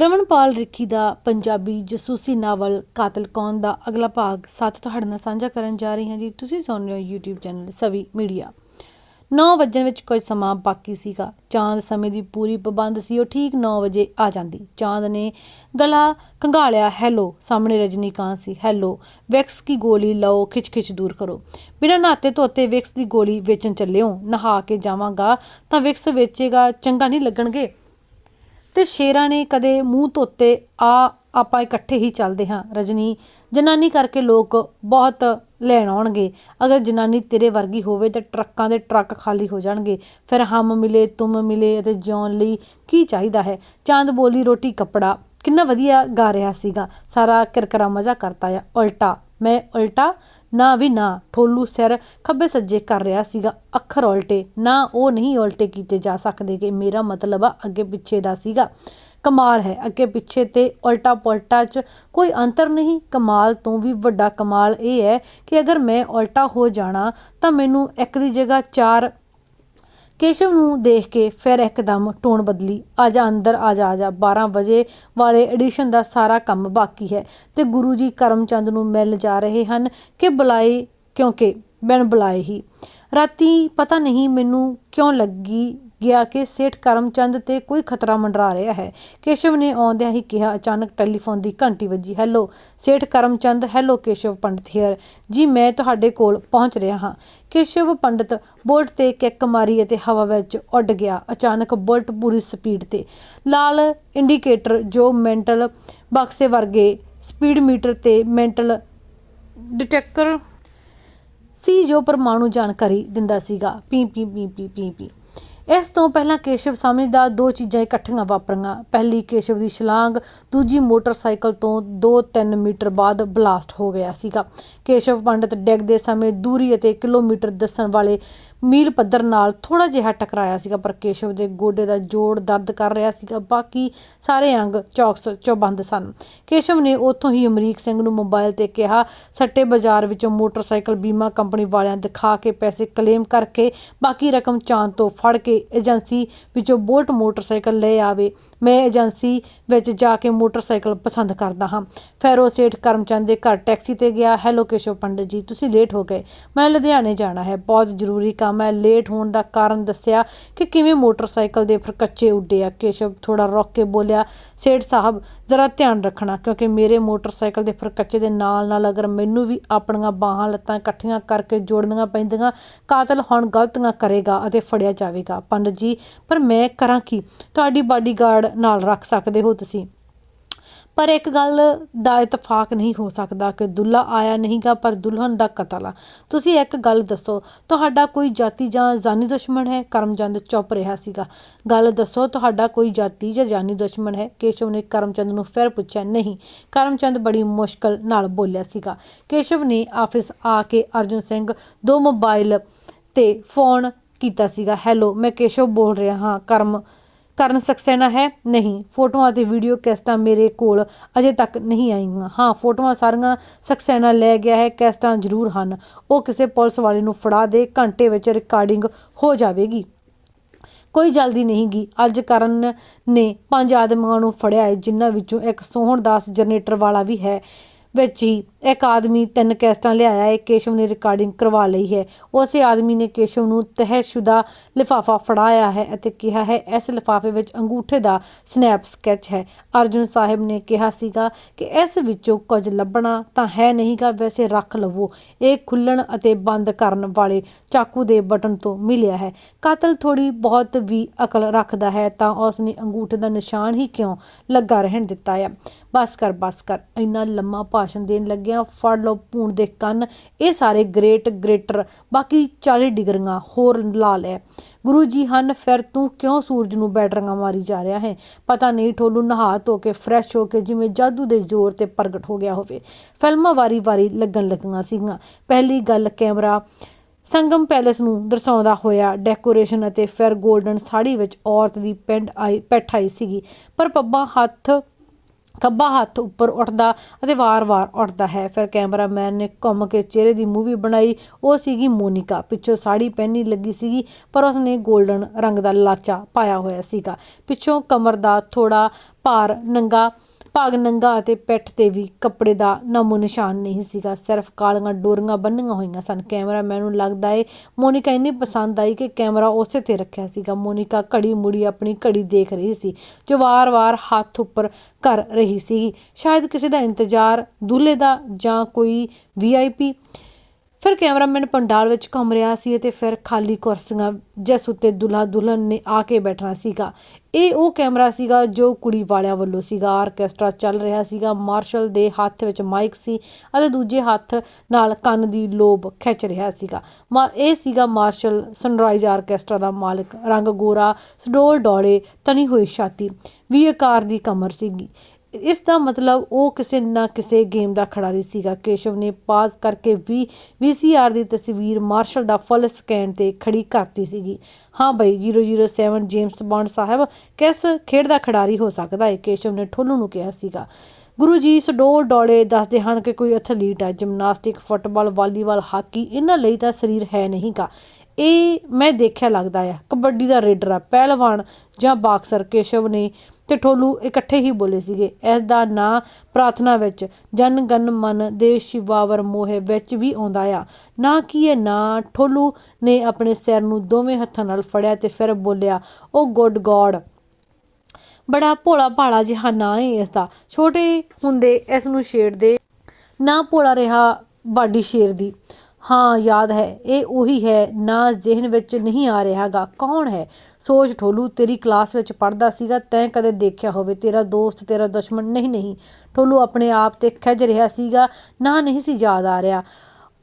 ਰਮਨਪਾਲ ਰਿੱਖੀ ਦਾ Punjabi ਜਸੂਸੀ novel ਕਾਤਲ ਕੌਣ ਦਾ ਅਗਲਾ ਭਾਗ ਸੱਤ ਤੁਹਾਡੇ ਨਾਲ ਸਾਂਝਾ ਕਰਨ ਜਾ ਰਹੀ ਹਾਂ ਜੀ। ਤੁਸੀਂ ਸੁਣ ਰਹੇ ਹੋ YouTube ਚੈਨਲ ਸਵੀ ਮੀਡੀਆ। 9 ਵਜਣ ਵਿੱਚ ਕੁਝ ਸਮਾਂ ਬਾਕੀ ਸੀਗਾ। ਚਾਂਦ ਸਮੇਂ ਦੀ ਪੂਰੀ ਪਾਬੰਦ ਸੀ, ਉਹ ਠੀਕ 9 ਵਜੇ ਆ ਜਾਂਦੀ। ਚਾਂਦ ਨੇ ਗਲਾ ਕੰਘਾਲਿਆ ਹੈਲੋ ਸਾਹਮਣੇ ਰਜਨੀਕਾਂਤ ਸੀ। ਹੈਲੋ ਵਿਕਸ ਕੀ ਗੋਲੀ ਲਓ ਖਿੱਚ ਖਿੱਚ ਦੂਰ ਕਰੋ। ਬਿਨਾਂ ਨਹਾਤੇ ਧੋਤੇ ਵਿਕਸ ਦੀ ਗੋਲੀ ਵੇਚਣ ਚੱਲਿਓ ਨਹਾ ਕੇ ਜਾਵਾਂਗਾ ਤਾਂ ਵਿਕਸ ਵੇਚੇਗਾ, ਚੰਗਾ ਨਹੀਂ ਲੱਗਣਗੇ? ਤੇ ਸ਼ੇਰਾਂ ਨੇ ਕਦੇ ਮੂੰਹ ਧੋਤੇ, ਆ ਆਪਾਂ ਇਕੱਠੇ ਹੀ ਚੱਲਦੇ ਹਾਂ, ਰਜਨੀ। ਜਨਾਨੀ ਕਰਕੇ ਲੋਕ ਬਹੁਤ ਲੈਣ ਆਉਣਗੇ। ਅਗਰ ਜਨਾਨੀ ਤੇਰੇ ਵਰਗੀ ਹੋਵੇ ਤਾਂ ਟਰੱਕਾਂ ਦੇ ਟਰੱਕ ਖਾਲੀ ਹੋ ਜਾਣਗੇ। ਫਿਰ ਹਮ ਮਿਲੇ, ਤੁਮ ਮਿਲੇ ਅਤੇ ਜਿਉਣ ਲਈ ਕੀ ਚਾਹੀਦਾ ਹੈ? ਚਾਂਦ ਬੋਲੀ ਰੋਟੀ ਕੱਪੜਾ। ਕਿੰਨਾ ਵਧੀਆ ਗਾ ਰਿਹਾ ਸੀਗਾ। ਸਾਰਾ ਕਿਰਕਰਾ ਮਜ਼ਾ ਕਰਤਾ ਆ। ਉਲਟਾ, ਮੈਂ ਉਲਟਾ ਨਾ ਵੀ ਨਾ, ਠੋਲੂ ਸਿਰ ਖੱਬੇ ਸੱਜੇ ਕਰ ਰਿਹਾ ਸੀਗਾ। ਅੱਖਰ ਉਲਟੇ, ਨਾ ਉਹ ਨਹੀਂ ਉਲਟੇ ਕੀਤੇ ਜਾ ਸਕਦੇ ਕਿ ਮੇਰਾ ਮਤਲਬ ਆ ਅੱਗੇ ਪਿੱਛੇ ਦਾ ਸੀਗਾ। ਕਮਾਲ ਹੈ, ਅੱਗੇ ਪਿੱਛੇ ਤੇ ਉਲਟਾ ਪੁਲਟਾ 'ਚ ਕੋਈ ਅੰਤਰ ਨਹੀਂ। ਕਮਾਲ ਤੋਂ ਵੀ ਵੱਡਾ ਕਮਾਲ ਇਹ ਹੈ ਕਿ ਅਗਰ ਮੈਂ ਉਲਟਾ ਹੋ ਜਾਣਾ ਤਾਂ ਮੈਨੂੰ ਇੱਕ ਦੀ ਜਗ੍ਹਾ ਚਾਰ ਕੇਸ਼ਵ ਨੂੰ ਦੇਖ ਕੇ ਫਿਰ ਇੱਕਦਮ ਟੋਨ ਬਦਲੀ। ਆ ਜਾ, ਅੰਦਰ ਆ ਜਾ ਆ ਜਾ। 12 ਵਜੇ ਵਾਲੇ ਐਡੀਸ਼ਨ ਦਾ ਸਾਰਾ ਕੰਮ ਬਾਕੀ ਹੈ ਤੇ ਗੁਰੂ ਜੀ ਕਰਮਚੰਦ ਨੂੰ ਮਿਲ ਜਾ ਰਹੇ ਹਨ ਕਿ ਬੁਲਾਏ, ਕਿਉਂਕਿ ਬਿਨ ਬੁਲਾਏ ਹੀ। ਰਾਤੀ ਪਤਾ ਨਹੀਂ ਮੈਨੂੰ ਕਿਉਂ ਲੱਗੀ ਗਿਆ ਕਿ ਸੇਠ ਕਰਮਚੰਦ ਤੇ ਕੋਈ ਖਤਰਾ ਮੰਡਰਾ ਰਿਹਾ ਹੈ। ਕੇਸ਼ਵ ਨੇ ਆਉਂਦਿਆਂ ਹੀ ਕਿਹਾ, ਅਚਾਨਕ ਟੈਲੀਫੋਨ ਦੀ ਘੰਟੀ ਵੱਜੀ, hello, Seth Karamchand, hello Keshav Pandit here ji, ਮੈਂ ਤੁਹਾਡੇ ਕੋਲ ਪਹੁੰਚ ਰਿਹਾ ਹਾਂ। ਕੇਸ਼ਵ ਪੰਡਤ ਬੋਲਟ ਤੇ ਕਿੱਕ ਮਾਰੀ ਅਤੇ ਹਵਾ ਵਿੱਚ ਉੱਡ ਗਿਆ। ਅਚਾਨਕ ਬੁਲਟ ਪੂਰੀ ਸਪੀਡ ਤੇ। ਲਾਲ ਇੰਡੀਕੇਟਰ ਜੋ ਮੈਂਟਲ ਬਕਸੇ ਵਰਗੇ ਸਪੀਡ ਮੀਟਰ ਤੇ ਮੈਂਟਲ ਡਿਟੈਕਟਰ ਸੀ ਜੋ ਪਰਮਾਣੂ ਜਾਣਕਾਰੀ ਦਿੰਦਾ ਸੀਗਾ। ਪੀ ਪੀ ਪੀ ਪੀ ਪੀ ਪੀ। ਇਸ ਤੋਂ ਪਹਿਲਾਂ ਕੇਸ਼ਵ ਸਮਝਦਾ ਦੋ ਚੀਜ਼ਾਂ ਇਕੱਠੀਆਂ ਵਾਪਰੀਆਂ। ਪਹਿਲੀ ਕੇਸ਼ਵ ਦੀ ਛਲਾਂਗ, ਦੂਜੀ ਮੋਟਰਸਾਈਕਲ ਤੋਂ 2-3 ਮੀਟਰ ਬਾਅਦ ਬਲਾਸਟ ਹੋ ਗਿਆ ਸੀਗਾ। ਕੇਸ਼ਵ ਪੰਡਤ ਡਿੱਗਦੇ ਸਮੇਂ ਦੂਰੀ ਅਤੇ ਕਿਲੋਮੀਟਰ ਦੱਸਣ ਵਾਲੇ ਮੀਲ ਪੱਧਰ ਨਾਲ ਥੋੜਾ ਜਿਹਾ ਟਕਰਾਇਆ ਸੀਗਾ, ਪਰ ਕੇਸ਼ਵ ਦੇ ਗੋਡੇ ਦਾ ਜੋੜ ਦਰਦ ਕਰ ਰਿਹਾ ਸੀਗਾ। ਬਾਕੀ ਸਾਰੇ ਅੰਗ ਚੌਕਸ ਚੋਂ ਬੰਦ ਸਨ। ਕੇਸ਼ਵ ਨੇ ਉੱਥੋਂ ਹੀ ਅਮਰੀਕ ਸਿੰਘ ਨੂੰ ਮੋਬਾਈਲ ਤੇ ਕਿਹਾ, ਸੱਟੇ ਬਾਜ਼ਾਰ ਵਿੱਚੋਂ ਮੋਟਰਸਾਈਕਲ ਬੀਮਾ ਕੰਪਨੀ ਵਾਲਿਆਂ ਦਿਖਾ ਕੇ ਪੈਸੇ ਕਲੇਮ ਕਰਕੇ ਬਾਕੀ ਰਕਮ ਚਾਂਦ ਤੋਂ ਫੜ ਕੇ ਏਜੰਸੀ ਵਿੱਚੋਂ ਬੋਲਟ ਮੋਟਰਸਾਈਕਲ ਲੈ ਆਵੇ। ਮੈਂ ਏਜੰਸੀ ਵਿੱਚ ਜਾ ਕੇ ਮੋਟਰਸਾਈਕਲ ਪਸੰਦ ਕਰਦਾ ਹਾਂ। ਫਿਰ ਉਹ ਸੇਠ ਕਰਮਚੰਦ ਦੇ ਘਰ ਟੈਕਸੀ ਤੇ ਗਿਆ। ਹੈਲੋ ਕੇਸ਼ਵ ਪੰਡਤ ਜੀ, ਤੁਸੀਂ ਲੇਟ ਹੋ ਗਏ। ਮੈਂ ਲੁਧਿਆਣੇ ਜਾਣਾ ਹੈ। ਬਹੁਤ ਜ਼ਰੂਰੀ ਕੰਮ ਮੈਂ ਲੇਟ ਹੋਣ ਦਾ ਕਾਰਨ ਦੱਸਿਆ ਕਿ ਕਿਵੇਂ ਮੋਟਰਸਾਈਕਲ ਦੇ ਫਰਕੱਚੇ ਉੱਡੇ ਆ। ਕੇਸ਼ਵ ਥੋੜਾ ਰੋਕ ਕੇ ਬੋਲਿਆ, ਸੇਠ ਸਾਹਿਬ, ਜ਼ਰਾ ਧਿਆਨ ਰੱਖਣਾ, ਕਿਉਂਕਿ ਮੇਰੇ ਮੋਟਰਸਾਈਕਲ ਦੇ ਫਰਕੱਚੇ ਦੇ ਨਾਲ ਨਾਲ ਅਗਰ ਮੈਨੂੰ ਵੀ ਆਪਣੀਆਂ ਬਾਹਾਂ, ਲੱਤਾਂ ਇਕੱਠੀਆਂ ਕਰਕੇ ਜੋੜਨੀਆਂ ਪੈਂਦੀਆਂ, ਕਾਤਲ ਹੁਣ ਗਲਤੀਆਂ ਕਰੇਗਾ ਅਤੇ ਫੜਿਆ ਜਾਵੇਗਾ। ਪੰਡਤ ਜੀ, ਪਰ ਮੈਂ ਕਰਾਂ ਕੀ? ਤੁਹਾਡੀ ਬਾਡੀਗਾਰਡ ਨਾਲ ਰੱਖ ਸਕਦੇ ਹੋ ਤੁਸੀਂ? ਪਰ ਇੱਕ ਗੱਲ ਦਾ ਇਤਫਾਕ ਨਹੀਂ ਹੋ ਸਕਦਾ ਕਿ ਦੁੱਲਾ ਆਇਆ ਨਹੀਂਗਾ ਪਰ ਦੁਲਹਨ ਦਾ ਕਤਲ ਆ। ਤੁਸੀਂ ਇੱਕ ਗੱਲ ਦੱਸੋ, ਤੁਹਾਡਾ ਕੋਈ ਜਾਤੀ ਜਾਂ ਜਾਨੀ ਦੁਸ਼ਮਣ ਹੈ? ਕਰਮਚੰਦ ਚੁੱਪ ਰਿਹਾ ਸੀਗਾ। ਗੱਲ ਦੱਸੋ, ਤੁਹਾਡਾ ਕੋਈ ਜਾਤੀ ਜਾਂ ਜਾਨੀ ਦੁਸ਼ਮਣ ਹੈ? ਕੇਸ਼ਵ ਨੇ ਕਰਮਚੰਦ ਨੂੰ ਫਿਰ ਪੁੱਛਿਆ, ਨਹੀਂ। ਕਰਮਚੰਦ ਬੜੀ ਮੁਸ਼ਕਲ ਨਾਲ ਬੋਲਿਆ ਸੀਗਾ। ਕੇਸ਼ਵ ਨੇ ਆਫਿਸ ਆ ਕੇ ਅਰਜੁਨ ਸਿੰਘ ਦੋ ਮੋਬਾਈਲ ਤੇ ਫੋਨ ਕੀਤਾ ਸੀਗਾ। ਹੈਲੋ, ਮੈਂ ਕੇਸ਼ਵ ਬੋਲ ਰਿਹਾ ਹਾਂ, ਕਰਮ ਕਰਨ ਸਕਸੈਨਾ ਹੈ? ਨਹੀਂ। ਫੋਟੋਆਂ ਤੇ ਵੀਡੀਓ ਕੈਸਟਾਂ ਮੇਰੇ ਕੋਲ ਅਜੇ ਤੱਕ ਨਹੀਂ ਆਈਆਂ। ਹਾਂ, ਫੋਟੋਆਂ ਸਾਰੀਆਂ ਸਕਸੈਨਾ ਲੈ ਗਿਆ ਹੈ। ਕੈਸਟਾਂ ਜ਼ਰੂਰ ਹਨ। ਉਹ ਕਿਸੇ ਪੁਲਿਸ ਵਾਲੇ ਨੂੰ ਫੜਾ ਦੇ। ਘੰਟੇ ਵਿੱਚ ਰਿਕਾਰਡਿੰਗ ਹੋ ਜਾਵੇਗੀ। ਕੋਈ ਜਲਦੀ ਨਹੀਂ ਗੀ। ਅੱਜ ਕਰਨ ਨੇ ਪੰਜ ਆਦਮੀਆਂ ਨੂੰ ਫੜਿਆ ਹੈ, ਜਿਨ੍ਹਾਂ ਵਿੱਚੋਂ ਇੱਕ ਸੋਹਣਦਾਸ ਜਨਰੇਟਰ ਵਾਲਾ ਵੀ ਹੈ। ਵਿੱਚ ਹੀ ਇੱਕ ਆਦਮੀ ਤਿੰਨ ਕੈਸਟਾਂ ਲਿਆਇਆ ਹੈ ਕੇਸ਼ਵ ਨੇ ਰਿਕਾਰਡਿੰਗ ਕਰਵਾ ਲਈ ਹੈ। ਉਸੇ ਆਦਮੀ ਨੇ ਕੇਸ਼ਵ ਨੂੰ ਤਹਿਸ਼ੁਦਾ ਲਿਫਾਫਾ ਫੜਾਇਆ ਹੈ ਅਤੇ ਕਿਹਾ ਹੈ, ਇਸ ਲਿਫਾਫੇ ਵਿੱਚ ਅੰਗੂਠੇ ਦਾ ਸਨੈਪ ਸਕੈਚ ਹੈ। ਅਰਜੁਨ ਸਾਹਿਬ ਨੇ ਕਿਹਾ ਸੀਗਾ ਕਿ ਇਸ ਵਿੱਚੋਂ ਕੁਝ ਲੱਭਣਾ ਤਾਂ ਹੈ ਨਹੀਂਗਾ, ਵੈਸੇ ਰੱਖ ਲਵੋ। ਇਹ ਖੁੱਲਣ ਅਤੇ ਬੰਦ ਕਰਨ ਵਾਲੇ ਚਾਕੂ ਦੇ ਬਟਨ ਤੋਂ ਮਿਲਿਆ ਹੈ। ਕਾਤਲ ਥੋੜੀ ਬਹੁਤ ਵੀ ਅਕਲ ਰੱਖਦਾ ਹੈ ਤਾਂ ਉਸ ਨੇ ਅੰਗੂਠੇ ਦਾ ਨਿਸ਼ਾਨ ਹੀ ਕਿਉਂ ਲੱਗਾ ਰਹਿਣ ਦਿੱਤਾ ਹੈ ਬਸ ਕਰ ਬਸ ਕਰ। ਇੰਨਾ ਲੰਮਾ ਭਾਸ਼ਣ ਦੇਣ ਲੱਗਿਆ ਫੜ ਲਓ ਭੂਣ ਦੇ ਕੰਨ। ਇਹ ਸਾਰੇ ਗ੍ਰੇਟ ਗ੍ਰੇਟਰ, ਬਾਕੀ 40 ਡਿਗਰੀਆਂ ਹੋਰ ਲਾ ਲੈ। ਗੁਰੂ ਜੀ ਹਨ, ਫਿਰ ਤੂੰ ਕਿਉਂ ਸੂਰਜ ਨੂੰ ਬੈਟਰੀਆਂ ਮਾਰੀ ਜਾ ਰਿਹਾ ਹੈ? ਪਤਾ ਨਹੀਂ ਠੋਲੂ ਨਹਾ ਧੋ ਕੇ ਫਰੈਸ਼ ਹੋ ਕੇ ਜਿਵੇਂ ਜਾਦੂ ਦੇ ਜ਼ੋਰ ਤੇ ਪ੍ਰਗਟ ਹੋ ਗਿਆ ਹੋਵੇ। ਫਿਲਮਾਂ ਵਾਰੀ-ਵਾਰੀ ਲੱਗਣ ਲੱਗੀਆਂ ਸੀਗੀਆਂ। ਪਹਿਲੀ ਗੱਲ ਕੈਮਰਾ। ਸੰਗਮ ਪੈਲੇਸ ਨੂੰ ਦਰਸਾਉਂਦਾ ਹੋਇਆ ਡੈਕੋਰੇਸ਼ਨ ਅਤੇ ਫਿਰ 골ਡਨ ਸਾੜੀ ਵਿੱਚ ਔਰਤ ਦੀ ਪਿੰਡ ਆਈ ਪੈਠ ਆਈ ਸੀਗੀ। ਪਰ ਪੱਬਾਂ ਹੱਥ ਖੱਬਾ ਹੱਥ ਉੱਪਰ ਉੱਠਦਾ ਅਤੇ ਵਾਰ-ਵਾਰ ਉੱਠਦਾ ਹੈ। ਫਿਰ ਕੈਮਰਾਮੈਨ ਨੇ ਘੁੰਮ ਕੇ ਚਿਹਰੇ ਦੀ ਮੂਵੀ ਬਣਾਈ। ਉਹ ਸੀਗੀ ਮੋਨਿਕਾ। ਪਿੱਛੋਂ ਸਾੜੀ ਪਹਿਨੀ ਲੱਗੀ ਸੀਗੀ, ਪਰ ਉਸਨੇ 골ਡਨ ਰੰਗ ਦਾ ਲਾਚਾ ਪਾਇਆ ਹੋਇਆ ਸੀਗਾ। ਪਿੱਛੋਂ ਕਮਰ ਦਾ ਥੋੜਾ ਭਾਰ ਨੰਗਾ ਭਾਗ ਨੰਗਾ ਅਤੇ ਪਿੱਠ ਤੇ ਵੀ ਕੱਪੜੇ ਦਾ ਨਾਮੋ ਨਿਸ਼ਾਨ ਨਹੀਂ ਸੀਗਾ। ਸਿਰਫ ਕਾਲੀਆਂ ਡੋਰੀਆਂ ਬੰਨੀਆਂ ਹੋਈਆਂ ਸਨ। ਕੈਮਰਾਮੈਨ ਨੂੰ ਲੱਗਦਾ ਏ, ਮੋਨਿਕਾ ਇੰਨੀ ਪਸੰਦ ਆਈ ਕਿ ਕੈਮਰਾ ਉਸੇ ਤੇ ਰੱਖਿਆ ਸੀਗਾ। ਮੋਨਿਕਾ ਘੜੀ ਮੁੜੀ ਆਪਣੀ ਘੜੀ ਦੇਖ ਰਹੀ ਸੀ, ਜੋ ਵਾਰ-ਵਾਰ ਹੱਥ ਉੱਪਰ ਕਰ ਰਹੀ ਸੀ ਸ਼ਾਇਦ ਕਿਸੇ ਦਾ ਇੰਤਜ਼ਾਰ ਦੁੱਲੇ ਦਾ ਜਾਂ ਕੋਈ ਵੀਆਈਪੀ ਫਿਰ ਕੈਮਰਾਮੈਨ ਪੰਡਾਲ ਵਿੱਚ ਘੁੰਮ ਰਿਹਾ ਸੀ ਅਤੇ ਫਿਰ ਖਾਲੀ ਕੁਰਸੀਆਂ ਜਿਸ ਉੱਤੇ ਦੁਲਹਾ ਦੁਲਹਨ ਨੇ ਆ ਕੇ ਬੈਠਣਾ ਸੀਗਾ। ਇਹ ਉਹ ਕੈਮਰਾ ਸੀਗਾ ਜੋ ਕੁੜੀ ਵਾਲਿਆਂ ਵੱਲੋਂ ਸੀਗਾ। ਆਰਕੈਸਟਰਾ ਚੱਲ ਰਿਹਾ ਸੀਗਾ। ਮਾਰਸ਼ਲ ਦੇ ਹੱਥ ਵਿੱਚ ਮਾਈਕ ਸੀ ਅਤੇ ਦੂਜੇ ਹੱਥ ਨਾਲ ਕੰਨ ਦੀ ਲੋਬ ਖਿੱਚ ਰਿਹਾ ਸੀਗਾ। ਮਾ ਇਹ ਸੀਗਾ ਮਾਰਸ਼ਲ ਸਨਰਾਈਜ਼ ਆਰਕੈਸਟਰਾ ਦਾ ਮਾਲਕ। ਰੰਗ ਗੋਰਾ, ਸਡੋਲ ਡੋਲੇ, ਤਣੀ ਹੋਈ ਛਾਤੀ। ਵੀ ਆਕਾਰ ਦੀ ਕਮਰ ਸੀਗੀ। ਇਸ ਦਾ ਮਤਲਬ ਉਹ ਕਿਸੇ ਨਾ ਕਿਸੇ ਗੇਮ ਦਾ ਖਿਡਾਰੀ ਸੀਗਾ। ਕੇਸ਼ਵ ਨੇ ਪਾਜ਼ ਕਰਕੇ ਵੀ ਵੀਸੀਆਰ ਦੀ ਤਸਵੀਰ ਮਾਰਸ਼ਲ ਦਾ ਫੁੱਲ ਸਕੈਨ ਤੇ ਖੜੀ ਕਰਤੀ ਸੀਗੀ। ਹਾਂ ਬਈ 007 ਜੇਮਸ ਬੌਂਡ ਸਾਹਿਬ, ਕਿਸ ਖੇਡ ਦਾ ਖਿਡਾਰੀ ਹੋ ਸਕਦਾ ਹੈ? ਕੇਸ਼ਵ ਨੇ ਠੋਲੂ ਨੂੰ ਕਿਹਾ ਸੀਗਾ। ਗੁਰੂ ਜੀ ਸਡੋਲ ਡੋਲੇ ਦੱਸਦੇ ਹਨ ਕਿ ਕੋਈ ਐਥਲੀਟ ਹੈ ਜਿਮਨਾਸਟਿਕ ਫੁੱਟਬਾਲ ਵਾਲੀਬਾਲ ਹਾਕੀ ਇਹਨਾਂ ਲਈ ਤਾਂ ਸਰੀਰ ਹੈ ਨਹੀਂਗਾ। ਇਹ ਮੈਂ ਦੇਖਿਆ ਲੱਗਦਾ ਆ। ਕਬੱਡੀ ਦਾ ਰੇਡਰ ਆ, ਪਹਿਲਵਾਨ ਜਾਂ ਬਾਕਸਰ ਕੇਸ਼ਵ ਨੇ ਤੇ ਠੋਲੂ ਇਕੱਠੇ ਹੀ ਬੋਲੇ ਸੀਗੇ। ਇਸ ਦਾ ਨਾਂ ਪ੍ਰਾਰਥਨਾ ਵਿੱਚ ਜਨ ਗਨ ਮਨ ਦੇ ਸ਼ਿਵਾਵਰ ਮੋਹਿ ਵਿੱਚ ਵੀ ਆਉਂਦਾ ਆ। ਨਾ ਕੀ ਇਹ ਨਾਂ ਠੋਲੂ ਨੇ ਆਪਣੇ ਸਿਰ ਨੂੰ ਦੋਵੇਂ ਹੱਥਾਂ ਨਾਲ ਫੜਿਆ ਤੇ ਫਿਰ ਬੋਲਿਆ ਉਹ ਗੁੱਡ ਗੋਡ। ਬੜਾ ਭੋਲਾ ਭਾਲਾ ਜਿਹਾ ਨਾਂ ਹੈ ਇਸ ਦਾ ਛੋਟੇ ਹੁੰਦੇ ਇਸ ਨੂੰ ਛੇੜਦੇ ਨਾ ਭੋਲਾ ਰਿਹਾ ਬਾਡੀ ਸ਼ੇਰ ਦੀ। ਹਾਂ, ਯਾਦ ਹੈ। ਇਹ ਉਹੀ ਹੈ, ਨਾ ਜ਼ਿਹਨ ਵਿੱਚ ਨਹੀਂ ਆ ਰਿਹਾਗਾ। ਕੌਣ ਹੈ? ਸੋਚ ਠੋਲੂ, ਤੇਰੀ ਕਲਾਸ ਵਿੱਚ ਪੜਦਾ ਸੀਗਾ, ਤੈਂ ਕਦੇ ਦੇਖਿਆ ਹੋਵੇ। ਤੇਰਾ ਦੋਸਤ, ਤੇਰਾ ਦੁਸ਼ਮਣ, ਨਹੀਂ ਨਹੀਂ। ਠੋਲੂ ਆਪਣੇ ਆਪ ਤੇ ਖਿੱਚ ਰਿਹਾ ਸੀਗਾ, ਨਾ ਨਹੀਂ ਸੀ ਯਾਦ ਆ ਰਿਹਾ।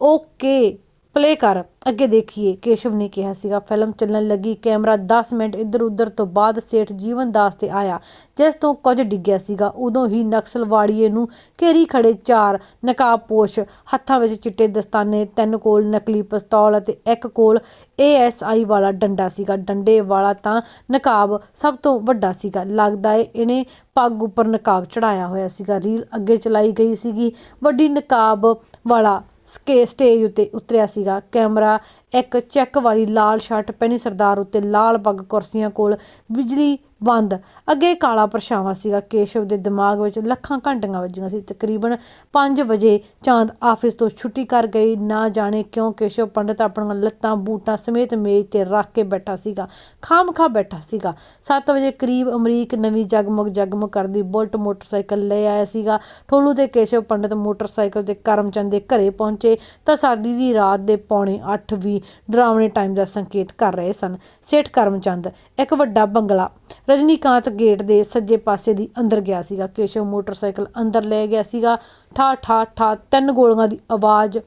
ਓਕੇ ਪਲੇ ਕਰ। ਅੱਗੇ ਦੇਖੀਏ, ਕੇਸ਼ਵ ਨੇ ਕਿਹਾ ਸੀਗਾ, ਫਿਲਮ ਚੱਲਣ ਲੱਗੀ, ਕੈਮਰਾ 10 ਮਿੰਟ ਇੱਧਰ ਉੱਧਰ ਤੋਂ ਬਾਅਦ ਸੇਠ ਜੀਵਨ ਦਾਸ ਤੇ ਆਇਆ। ਜਿਸ ਤੋਂ ਕੁਝ ਡਿੱਗਿਆ ਸੀਗਾ, ਉਦੋਂ ਹੀ ਨਕਸਲਵਾੜੀਏ ਨੂੰ ਘੇਰੀ ਖੜੇ ਚਾਰ ਨਕਾਬਪੋਸ਼ ਹੱਥਾਂ ਵਿੱਚ ਚਿੱਟੇ ਦਸਤਾਨੇ, ਤਿੰਨ ਕੋਲ ਨਕਲੀ ਪਿਸਤੌਲ ਅਤੇ ਇੱਕ ਕੋਲ ਏਐਸਆਈ ਵਾਲਾ ਡੰਡਾ ਸੀਗਾ। ਡੰਡੇ ਵਾਲਾ ਤਾਂ ਨਕਾਬ ਸਭ ਤੋਂ ਵੱਡਾ ਸੀਗਾ। ਲੱਗਦਾ ਏ ਇਹਨੇ ਪੱਗ ਉੱਪਰ ਨਕਾਬ ਚੜਾਇਆ ਹੋਇਆ ਸੀਗਾ। ਰੀਲ ਅੱਗੇ ਚਲਾਈ ਗਈ ਸੀਗੀ। ਵੱਡੀ ਨਕਾਬ ਵਾਲਾ ਸਕੇ ਸਟੇਜ ਉੱਤੇ ਉਤਰਿਆ ਸੀਗਾ। ਕੈਮਰਾ, ਇੱਕ ਚੈੱਕ ਵਾਲੀ ਲਾਲ ਸ਼ਰਟ ਪਹਿਨੀ ਸਰਦਾਰ ਉੱਤੇ ਲਾਲ ਪੱਗ ਕੁਰਸੀਆਂ ਕੋਲ, ਬਿਜਲੀ ਬੰਦ। ਅੱਗੇ ਕਾਲਾ ਪਰਛਾਵਾਂ ਸੀਗਾ। ਕੇਸ਼ਵ ਦੇ ਦਿਮਾਗ ਵਿੱਚ ਲੱਖਾਂ ਘੰਟੀਆਂ ਵੱਜੀਆਂ ਸੀ। ਤਕਰੀਬਨ 5 ਵਜੇ ਚਾਂਦ ਆਫਿਸ ਤੋਂ ਛੁੱਟੀ ਕਰ ਗਈ। ਨਾ ਜਾਣੇ ਕਿਉਂ ਕੇਸ਼ਵ ਪੰਡਤ ਆਪਣੀਆਂ ਲੱਤਾਂ, ਬੂਟਾਂ ਸਮੇਤ ਮੇਜ਼ ਤੇ ਰੱਖ ਕੇ ਬੈਠਾ ਸੀਗਾ। ਖਾਮਖਾ ਬੈਠਾ ਸੀਗਾ। 7 ਵਜੇ ਕਰੀਬ ਅਮਰੀਕ ਨਵੀਂ ਜਗਮਗ ਜਗਮਗ ਕਰਦੀ ਬੁਲਟ ਮੋਟਰਸਾਈਕਲ ਲੈ ਆਇਆ ਸੀਗਾ। ਠੋਲੂ ਤੇ ਕੇਸ਼ਵ ਪੰਡਤ ਮੋਟਰਸਾਈਕਲ ਤੇ ਕਰਮਚੰਦ ਦੇ ਘਰੇ ਪਹੁੰਚੇ ਤਾਂ ਸਰਦੀ ਦੀ ਰਾਤ ਦੇ ਪੌਣੇ 8 ਵੀ ਡਰਾਵਣੇ ਟਾਈਮ ਦਾ ਸੰਕੇਤ ਕਰ ਰਹੇ ਸਨ। ਸੇਠ ਕਰਮਚੰਦ, ਇੱਕ ਵੱਡਾ ਬੰਗਲਾ। ਰਜਨੀਕਾਂਤ ਗੇਟ ਦੇ ਸੱਜੇ ਪਾਸੇ ਦੀ ਅੰਦਰ ਗਿਆ ਸੀਗਾ। ਕੇਸ਼ਵ ਮੋਟਰਸਾਈਕਲ ਅੰਦਰ ਲੈ ਗਿਆ ਸੀਗਾ। ਠਾ ਠਾ ਠਾ ਤਿੰਨ ਗੋਲੀਆਂ ਦੀ ਆਵਾਜ਼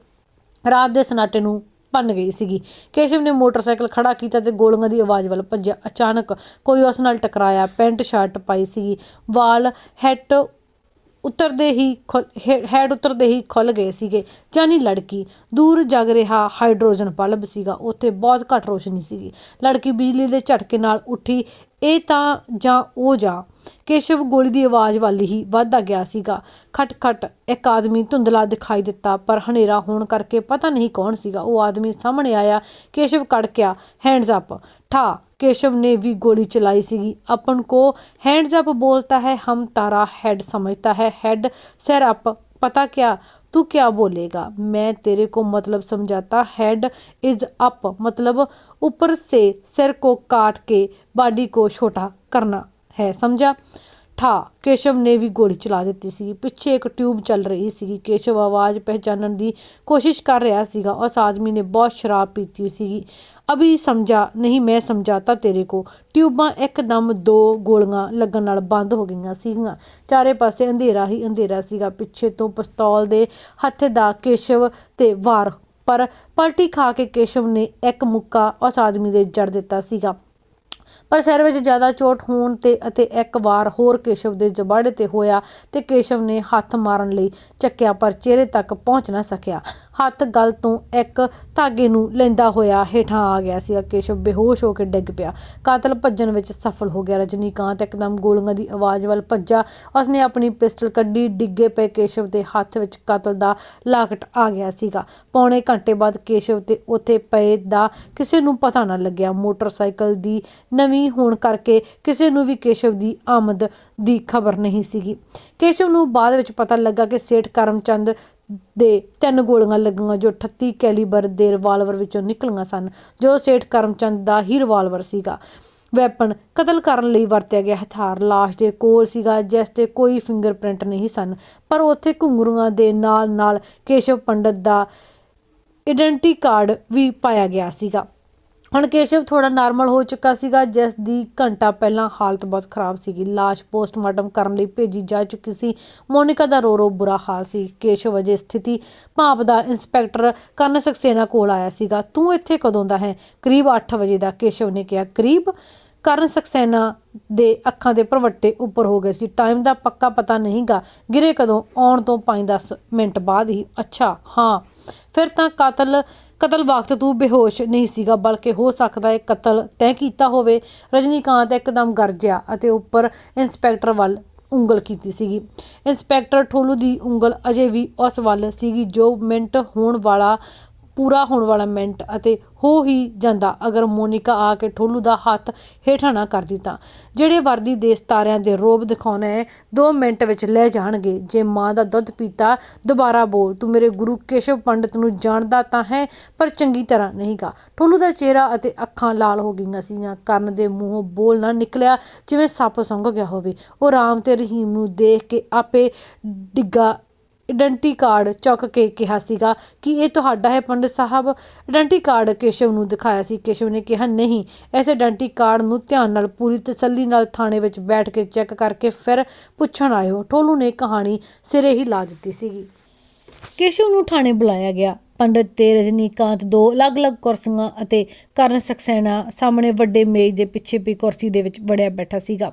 ਰਾਤ ਦੇ ਸਨਾਟੇ ਨੂੰ ਭੰਨ ਗਈ ਸੀਗੀ। ਕੇਸ਼ਵ ਨੇ ਮੋਟਰਸਾਈਕਲ ਖੜਾ ਕੀਤਾ ਤੇ ਗੋਲੀਆਂ ਦੀ ਆਵਾਜ਼ ਵੱਲ ਭੱਜਿਆ। ਅਚਾਨਕ ਕੋਈ ਉਸ ਨਾਲ ਟਕਰਾਇਆ ਪੈਂਟ ਸ਼ਰਟ ਪਾਈ ਸੀਗੀ। ਵਾਲ ਹੈਟ ਉਤਰਦੇ ਹੀ ਹੈਡ ਉਤਰਦੇ ਹੀ ਖੁੱਲ ਗਏ ਸੀਗੇ। ਜਾਨੀ ਲੜਕੀ, ਦੂਰ ਜਗ ਰਿਹਾ ਹਾਈਡਰੋਜਨ ਬਲਬ ਸੀਗਾ। ਉੱਥੇ ਬਹੁਤ ਘੱਟ ਰੋਸ਼ਨੀ ਸੀਗੀ। ਲੜਕੀ ਬਿਜਲੀ ਦੇ ਝਟਕੇ ਨਾਲ ਉੱਠੀ, ਇਹ ਤਾਂ ਜਾਂ ਉਹ ਜਾਂ? ਕੇਸ਼ਵ ਗੋਲੀ ਦੀ ਆਵਾਜ਼ ਵੱਲ ਹੀ ਵੱਧਦਾ ਗਿਆ ਸੀਗਾ। ਖਟ ਖਟ, ਇੱਕ ਆਦਮੀ ਧੁੰਦਲਾ ਦਿਖਾਈ ਦਿੱਤਾ, ਪਰ ਹਨੇਰਾ ਹੋਣ ਕਰਕੇ ਪਤਾ ਨਹੀਂ ਕੌਣ ਸੀਗਾ। ਉਹ ਆਦਮੀ ਸਾਹਮਣੇ ਆਇਆ। ਕੇਸ਼ਵ ਕੜਕਿਆ ਹੈਂਡਸ ਅਪ ਠਾ केशव ने भी गोली चलाई सी अपन को हैंड्स अप बोलता है, हम तारा हेड समझता है। हेड सर अप पता क्या? तू क्या बोलेगा? मैं तेरे को मतलब समझाता। हेड इज़ अप मतलब ऊपर से सिर को काट के बॉडी को छोटा करना है, समझा? ਠਾ ਕੇਸ਼ਵ ਨੇ ਵੀ ਗੋਲੀ ਚਲਾ ਦਿੱਤੀ ਸੀ ਪਿੱਛੇ ਇੱਕ ਟਿਊਬ ਚੱਲ ਰਹੀ ਸੀ ਕੇਸ਼ਵ ਆਵਾਜ਼ ਪਹਿਚਾਨਣ ਦੀ ਕੋਸ਼ਿਸ਼ ਕਰ ਰਿਹਾ ਸੀਗਾ ਉਸ ਆਦਮੀ ਨੇ ਬਹੁਤ ਸ਼ਰਾਬ ਪੀਤੀ ਸੀਗੀ ਅਭੀ ਸਮਝਾ ਨਹੀਂ ਮੈਂ ਸਮਝਾਤਾ ਤੇਰੇ ਕੋ ਟਿਊਬਾਂ ਇੱਕਦਮ ਦੋ ਗੋਲੀਆਂ ਲੱਗਣ ਨਾਲ ਬੰਦ ਹੋ ਗਈਆਂ ਸੀਗੀਆਂ ਚਾਰੇ ਪਾਸੇ ਅੰਧੇਰਾ ਹੀ ਅੰਧੇਰਾ ਸੀਗਾ ਪਿੱਛੇ ਤੋਂ ਪਿਸਤੌਲ ਦੇ ਹੱਥ ਦਾ ਕੇਸ਼ਵ ਤੇ ਵਾਰ ਪਰ ਪਲਟੀ ਖਾ ਕੇ ਕੇਸ਼ਵ ਨੇ ਇੱਕ ਮੁੱਕਾ ਉਸ ਆਦਮੀ ਦੇ ਜੜ ਦਿੱਤਾ ਸੀਗਾ ਪਰ ਸਿਰ ਵਿੱਚ ਜ਼ਿਆਦਾ ਚੋਟ ਹੋਣ ਤੇ ਅਤੇ ਇੱਕ ਵਾਰ ਹੋਰ ਕੇਸ਼ਵ ਦੇ ਜਬਾੜੇ ਤੇ ਹੋਇਆ ਤੇ ਕੇਸ਼ਵ ਨੇ ਹੱਥ ਮਾਰਨ ਲਈ ਚੱਕਿਆ ਪਰ ਚਿਹਰੇ ਤੱਕ ਪਹੁੰਚ ਨਾ ਸਕਿਆ। ਹੱਥ ਗਲ ਤੋਂ ਇੱਕ ਧਾਗੇ ਨੂੰ ਲੈਂਦਾ ਹੋਇਆ ਹੇਠਾਂ ਆ ਗਿਆ ਸੀ। ਕੇਸ਼ਵ ਬੇਹੋਸ਼ ਹੋ ਕੇ ਡਿੱਗ ਪਿਆ। ਕਾਤਲ ਭੱਜਣ ਵਿੱਚ ਸਫਲ ਹੋ ਗਿਆ। ਰਜਨੀਕਾਂਤ ਇੱਕਦਮ ਗੋਲੀਆਂ ਦੀ ਆਵਾਜ਼ ਵੱਲ ਭੱਜਾ। ਉਸਨੇ ਆਪਣੀ ਪਿਸਟਲ ਕੱਢੀ। ਡਿੱਗੇ ਪਏ ਕੇਸ਼ਵ ਦੇ ਹੱਥ ਵਿੱਚ ਕਾਤਲ ਦਾ ਲਾਕਟ ਆ ਗਿਆ ਸੀਗਾ। ਪੌਣੇ ਘੰਟੇ ਬਾਅਦ ਕੇਸ਼ਵ ਤੇ ਉੱਥੇ ਪਏ ਦਾ ਕਿਸੇ ਨੂੰ ਪਤਾ ਨਾ ਲੱਗਿਆ। ਮੋਟਰਸਾਈਕਲ ਦੀ ਨਵੀਂ ਹੋਣ ਕਰਕੇ ਕਿਸੇ ਨੂੰ ਵੀ ਕੇਸ਼ਵ ਦੀ ਆਮਦ ਦੀ ਖਬਰ ਨਹੀਂ ਸੀਗੀ। ਕੇਸ਼ਵ ਨੂੰ ਬਾਅਦ ਵਿੱਚ ਪਤਾ ਲੱਗਾ ਕਿ ਸੇਠ ਕਰਮਚੰਦ ਦੇ ਤਿੰਨ ਗੋਲੀਆਂ ਲੱਗੀਆਂ ਜੋ 38 ਕੈਲੀਬਰ ਦੇ ਰਿਵਾਲਵਰ ਵਿੱਚੋਂ ਨਿਕਲੀਆਂ ਸਨ, ਜੋ ਸੇਠ ਕਰਮਚੰਦ ਦਾ ਹੀ ਰਿਵਾਲਵਰ ਸੀਗਾ। ਵੈਪਨ ਕਤਲ ਕਰਨ ਲਈ ਵਰਤਿਆ ਗਿਆ ਹਥਿਆਰ ਲਾਸ਼ ਦੇ ਕੋਲ ਸੀਗਾ, ਜਿਸ ਤੇ ਕੋਈ ਫਿੰਗਰਪ੍ਰਿੰਟ ਨਹੀਂ ਸਨ, ਪਰ ਉੱਥੇ ਘੁੰਗਰੂਆਂ ਦੇ ਨਾਲ ਨਾਲ ਕੇਸ਼ਵ ਪੰਡਤ ਦਾ ਆਇਡੈਂਟੀ ਕਾਰਡ ਵੀ ਪਾਇਆ ਗਿਆ ਸੀਗਾ। ਹੁਣ ਕੇਸ਼ਵ ਥੋੜਾ ਨਾਰਮਲ ਹੋ ਚੁੱਕਾ ਸੀਗਾ, ਜਿਸ ਦੀ ਘੰਟਾ ਪਹਿਲਾਂ ਹਾਲਤ ਬਹੁਤ ਖਰਾਬ ਸੀਗੀ। ਲਾਸ਼ ਪੋਸਟਮਾਰਟਮ ਕਰਨ ਲਈ ਭੇਜੀ ਜਾ ਚੁੱਕੀ ਸੀ। ਮੋਨਿਕਾ ਦਾ ਰੋ ਰੋ ਬੁਰਾ ਹਾਲ ਸੀ। ਕੇਸ਼ਵ ਅਜੇ ਸਥਿਤੀ ਭਾਪ ਦਾ ਇੰਸਪੈਕਟਰ ਕਰਨ ਸਕਸੇਨਾ ਕੋਲ ਆਇਆ ਸੀਗਾ। ਤੂੰ ਇੱਥੇ ਕਦੋਂ ਦਾ ਹੈ? ਕਰੀਬ 8 ਵਜੇ ਦਾ ਕੇਸ਼ਵ ਨੇ ਕਿਹਾ। ਕਰੀਬ ਕਰਨ ਸਕਸੈਨਾ ਦੇ ਅੱਖਾਂ ਦੇ ਭਰਵੱਟੇ ਉੱਪਰ ਹੋ ਗਏ ਸੀ। ਟਾਈਮ ਦਾ ਪੱਕਾ ਪਤਾ ਨਹੀਂਗਾ। ਗਿਰੇ ਕਦੋਂ? ਆਉਣ ਤੋਂ 5-10 ਮਿੰਟ ਬਾਅਦ ਹੀ। ਅੱਛਾ, ਹਾਂ। ਫਿਰ ਤਾਂ ਕਾਤਲ, ਕਤਲ ਵਕਤ ਤੂੰ ਬੇਹੋਸ਼ ਨਹੀਂ ਸੀਗਾ, ਬਲਕਿ ਹੋ ਸਕਦਾ ਹੈ ਕਤਲ ਤੈਅ ਕੀਤਾ ਹੋਵੇ। ਰਜਨੀਕਾਂਤ ਇੱਕਦਮ ਗਰਜਿਆ ਅਤੇ ਉੱਪਰ ਇੰਸਪੈਕਟਰ ਵੱਲ ਉਂਗਲ ਕੀਤੀ ਸੀਗੀ। ਇੰਸਪੈਕਟਰ ਠੋਲੂ ਦੀ ਉਂਗਲ ਅਜੇ ਵੀ ਉਸ ਵੱਲ ਸੀਗੀ, ਜੋ ਮਿੰਟ ਹੋਣ ਵਾਲਾ ਪੂਰਾ ਹੋਣ ਵਾਲਾ ਮਿੰਟ ਅਤੇ ਹੋ ਹੀ ਜਾਂਦਾ ਅਗਰ ਮੋਨਿਕਾ ਆ ਕੇ ਠੋਲੂ ਦਾ ਹੱਥ ਹੇਠਾਂ ਨਾ ਕਰਦੀ ਤਾਂ ਜਿਹੜੇ ਵਰਦੀ ਦੇ ਸਤਾਰਿਆਂ ਦੇ ਰੋਬ ਦਿਖਾਉਣਾ ਹੈ 2 ਮਿੰਟ ਵਿੱਚ ਲੈ ਜਾਣਗੇ। ਜੇ ਮਾਂ ਦਾ ਦੁੱਧ ਪੀਤਾ, ਦੁਬਾਰਾ ਬੋਲ, ਤੂੰ ਮੇਰੇ ਗੁਰੂ ਕੇਸ਼ਵ ਪੰਡਤ ਨੂੰ ਜਾਣਦਾ ਤਾਂ ਹੈ, ਪਰ ਚੰਗੀ ਤਰ੍ਹਾਂ ਨਹੀਂਗਾ ਠੋਲੂ ਦਾ ਚਿਹਰਾ ਅਤੇ ਅੱਖਾਂ ਲਾਲ ਹੋ ਗਈਆਂ ਸੀਗੀਆਂ। ਕਰਨ ਦੇ ਮੂੰਹੋਂ ਬੋਲ ਨਾ ਨਿਕਲਿਆ ਜਿਵੇਂ ਸੱਪ ਸੁੰਘ ਗਿਆ ਹੋਵੇ। ਉਹ ਰਾਮ ਤੇ ਰਹੀਮ ਨੂੰ ਦੇਖ ਕੇ ਆਪੇ ਡਿੱਗਾ ਆਇਡੈਂਟੀ ਕਾਰਡ ਚੁੱਕ ਕੇ ਕਿਹਾ ਸੀਗਾ ਕਿ ਇਹ ਤੁਹਾਡਾ ਹੈ ਪੰਡਿਤ ਸਾਹਿਬ। ਆਇਡੈਂਟੀ ਕਾਰਡ ਕੇਸ਼ਵ ਨੂੰ ਦਿਖਾਇਆ ਸੀ। ਕੇਸ਼ਵ ਨੇ ਕਿਹਾ, ਨਹੀਂ, ਇਸ ਆਇਡੈਂਟੀ ਕਾਰਡ ਨੂੰ ਧਿਆਨ ਨਾਲ ਪੂਰੀ ਤਸੱਲੀ ਨਾਲ ਥਾਣੇ ਵਿੱਚ ਬੈਠ ਕੇ ਚੈੱਕ ਕਰਕੇ ਫਿਰ ਪੁੱਛਣ ਆਇਓ। ਠੋਲੂ ਨੇ ਕਹਾਣੀ ਸਿਰੇ ਹੀ ਲਾ ਦਿੱਤੀ ਸੀਗੀ। ਕੇਸ਼ਵ ਨੂੰ ਥਾਣੇ ਬੁਲਾਇਆ ਗਿਆ। ਪੰਡਤ ਤੇ ਰਜਨੀਕਾਂਤ ਦੋ ਅਲੱਗ-ਅਲੱਗ ਕੁਰਸੀਆਂ ਅਤੇ ਕਰਨ ਸਕਸੈਨਾ ਸਾਹਮਣੇ ਵੱਡੇ ਮੇਜ਼ ਦੇ ਪਿੱਛੇ ਪਈ ਕੁਰਸੀ ਦੇ ਵਿੱਚ ਵੜਿਆ ਬੈਠਾ ਸੀਗਾ।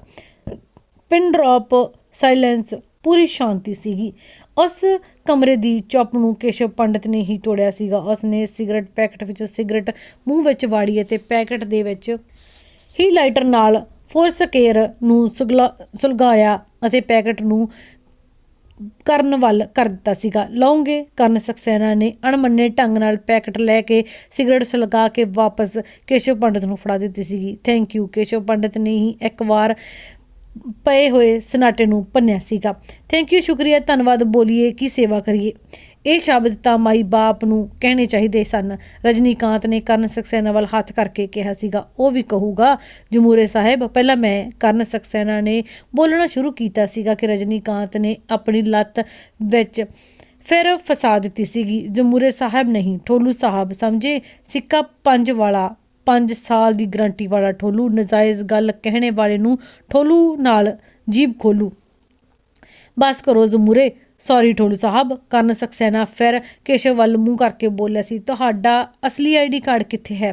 ਪਿਨ ਡ੍ਰੌਪ ਸਾਇਲੈਂਸ ਪੂਰੀ ਸ਼ਾਂਤੀ ਸੀਗੀ। ਉਸ ਕਮਰੇ ਦੀ ਚੁੱਪ ਨੂੰ ਕੇਸ਼ਵ ਪੰਡਤ ਨੇ ਹੀ ਤੋੜਿਆ ਸੀਗਾ। ਉਸ ਨੇ ਸਿਗਰਟ ਪੈਕਟ ਵਿੱਚੋਂ ਸਿਗਰਟ ਮੂੰਹ ਵਿੱਚ ਵਾੜੀ ਅਤੇ ਪੈਕਟ ਦੇ ਵਿੱਚ ਹੀ ਲਾਈਟਰ ਨਾਲ ਫੋਰਸਕੇਅਰ ਨੂੰ ਸੁਗਲਾ- ਸੁਲਗਾਇਆ ਅਤੇ ਪੈਕਟ ਨੂੰ ਕਰਨ ਵੱਲ ਕਰ ਦਿੱਤਾ ਸੀਗਾ। ਲੌਂਗੇ ਕਰਨ ਸਕਸੈਨਾ ਨੇ ਅਣਮੰਨੇ ਢੰਗ ਨਾਲ ਪੈਕਟ ਲੈ ਕੇ ਸਿਗਰਟ ਸੁਲਗਾ ਕੇ ਵਾਪਸ ਕੇਸ਼ਵ ਪੰਡਤ ਨੂੰ ਫੜਾ ਦਿੱਤੀ ਸੀਗੀ। Thank you. ਕੇਸ਼ਵ ਪੰਡਤ ਨੇ ਹੀ ਇੱਕ ਵਾਰ ਪਏ ਹੋਏ ਸਨਾਟੇ ਨੂੰ ਭੰਨਿਆ ਸੀਗਾ। ਥੈਂਕ ਯੂ ਸ਼ੁਕਰੀਆ, ਧੰਨਵਾਦ, ਬੋਲੀਏ, ਕੀ ਸੇਵਾ ਕਰੀਏ। ਇਹ ਸ਼ਬਦ ਤਾਂ ਮਾਈ ਬਾਪ ਨੂੰ ਕਹਿਣੇ ਚਾਹੀਦੇ ਸਨ। ਰਜਨੀਕਾਂਤ ਨੇ ਕਰਨ ਸਕਸੈਨਾ ਵੱਲ ਹੱਥ ਕਰਕੇ ਕਿਹਾ ਸੀਗਾ। ਉਹ ਵੀ ਕਹੂਗਾ, ਜਮੂਰੇ ਸਾਹਿਬ, ਪਹਿਲਾਂ ਮੈਂ ਕਰਨ ਸਕਸੈਨਾ ਨੇ ਬੋਲਣਾ ਸ਼ੁਰੂ ਕੀਤਾ ਸੀਗਾ ਕਿ ਰਜਨੀਕਾਂਤ ਨੇ ਆਪਣੀ ਲੱਤ ਵਿੱਚ ਫਿਰ ਫਸਾ ਦਿੱਤੀ ਸੀਗੀ। ਜਮੂਰੇ ਸਾਹਿਬ ਨਹੀਂ, ਠੋਲੂ ਸਾਹਿਬ ਸਮਝੇ, ਸਿੱਕਾ ਪੰਜ ਵਾਲਾ 5 ਸਾਲ ਦੀ ਗਰੰਟੀ ਵਾਲਾ ਠੋਲੂ। ਨਜਾਇਜ਼ ਗੱਲ ਕਹਿਣੇ ਵਾਲੇ ਨੂੰ ਠੋਲੂ ਨਾਲ ਜੀਬ ਖੋਲੂ। ਬਸ ਕਰੋ ਜ਼ਮੂਰੇ। ਸੌਰੀ ਠੋਲੂ ਸਾਹਿਬ। ਕਰਨ ਸਕਸੈਨਾ, ਫਿਰ ਕੇਸ਼ਵ ਵੱਲ ਮੂੰਹ ਕਰਕੇ ਬੋਲਿਆ ਸੀ, ਤੁਹਾਡਾ ਅਸਲੀ ਆਈਡੀ ਕਾਰਡ ਕਿੱਥੇ ਹੈ?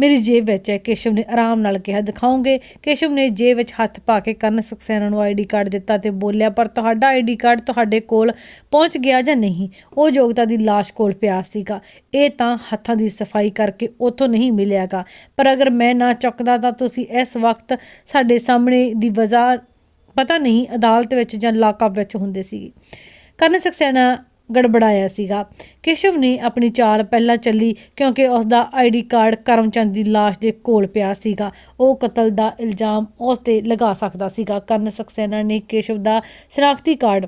ਮੇਰੀ ਜੇਬ ਵਿੱਚ ਹੈ। ਕੇਸ਼ਵ ਨੇ ਆਰਾਮ ਨਾਲ ਕਿਹਾ ਦਿਖਾਉਂਗੇ ਕੇਸ਼ਵ ਨੇ ਜੇਬ ਵਿੱਚ ਹੱਥ ਪਾ ਕੇ ਕਰਨ ਸਕਸੈਨਾ ਨੂੰ ਆਈਡੀ ਕਾਰਡ ਦਿੱਤਾ ਤੇ ਬੋਲਿਆ, ਪਰ ਤੁਹਾਡਾ ਆਈਡੀ ਕਾਰਡ ਤੁਹਾਡੇ ਕੋਲ ਪਹੁੰਚ ਗਿਆ ਜਾਂ ਨਹੀਂ? ਉਹ ਯੋਗਤਾ ਦੀ ਲਾਸ਼ ਕੋਲ ਪਿਆ ਸੀਗਾ। ਇਹ ਤਾਂ ਹੱਥਾਂ ਦੀ ਸਫ਼ਾਈ ਕਰਕੇ ਉੱਥੋਂ ਨਹੀਂ ਮਿਲਿਆਗਾ। ਪਰ ਅਗਰ ਮੈਂ ਨਾ ਚੁੱਕਦਾ ਤਾਂ ਤੁਸੀਂ ਇਸ ਵਕਤ ਸਾਡੇ ਸਾਹਮਣੇ ਦੀ ਵਜ੍ਹਾ ਪਤਾ ਨਹੀਂ ਅਦਾਲਤ ਵਿੱਚ ਜਾਂ ਲਾਕਅਪ ਵਿੱਚ ਹੁੰਦੇ ਸੀ ਕਰਨ ਸਕਸੈਨਾ ਗੜਬੜਾਇਆ ਸੀਗਾ। ਕੇਸ਼ਵ ਨੇ ਆਪਣੀ ਚਾਲ ਪਹਿਲਾਂ ਚੱਲੀ ਕਿਉਂਕਿ ਉਸ ਦਾ ਆਈਡੀ ਕਾਰਡ ਕਰਮਚੰਦ ਦੀ ਲਾਸ਼ ਦੇ ਕੋਲ ਪਿਆ ਸੀਗਾ। ਉਹ ਕਤਲ ਦਾ ਇਲਜ਼ਾਮ ਉਸ ਤੇ ਲਗਾ ਸਕਦਾ ਸੀਗਾ। ਕਰਨ ਸਕਸੈਨਾ ਨੇ ਕੇਸ਼ਵ ਦਾ ਸ਼ਨਾਖਤੀ ਕਾਰਡ